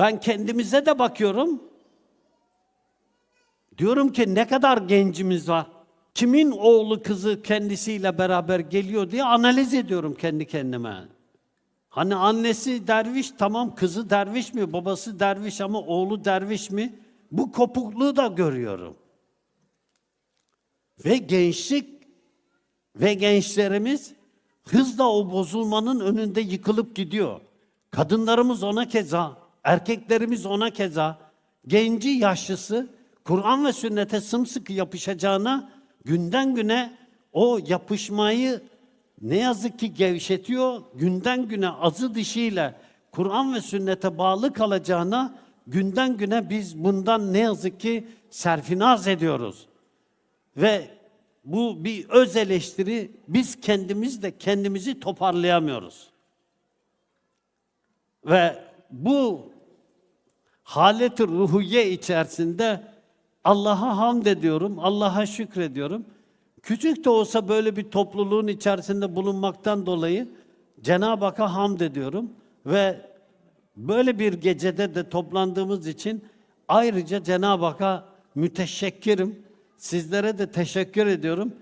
Ben kendimize de bakıyorum. Diyorum ki ne kadar gencimiz var. Kimin oğlu kızı kendisiyle beraber geliyor diye analiz ediyorum kendi kendime. Hani annesi derviş tamam kızı derviş mi babası derviş ama oğlu derviş mi? Bu kopukluğu da görüyorum. Ve gençlik ve gençlerimiz hızla o bozulmanın önünde yıkılıp gidiyor. Kadınlarımız ona keza, erkeklerimiz ona keza, genci yaşlısı Kur'an ve sünnete sımsıkı yapışacağına günden güne o yapışmayı ne yazık ki gevşetiyor. Günden güne azı dişiyle Kur'an ve sünnete bağlı kalacağına günden güne biz bundan ne yazık ki serfinaz ediyoruz. Ve bu bir öz eleştiri. Biz kendimiz de kendimizi toparlayamıyoruz. Ve bu haleti ruhiye içerisinde Allah'a hamd ediyorum, Allah'a şükrediyorum. Küçük de olsa böyle bir topluluğun içerisinde bulunmaktan dolayı Cenab-ı Hakk'a hamd ediyorum ve böyle bir gecede de toplandığımız için ayrıca Cenab-ı Hakk'a müteşekkirim. Sizlere de teşekkür ediyorum.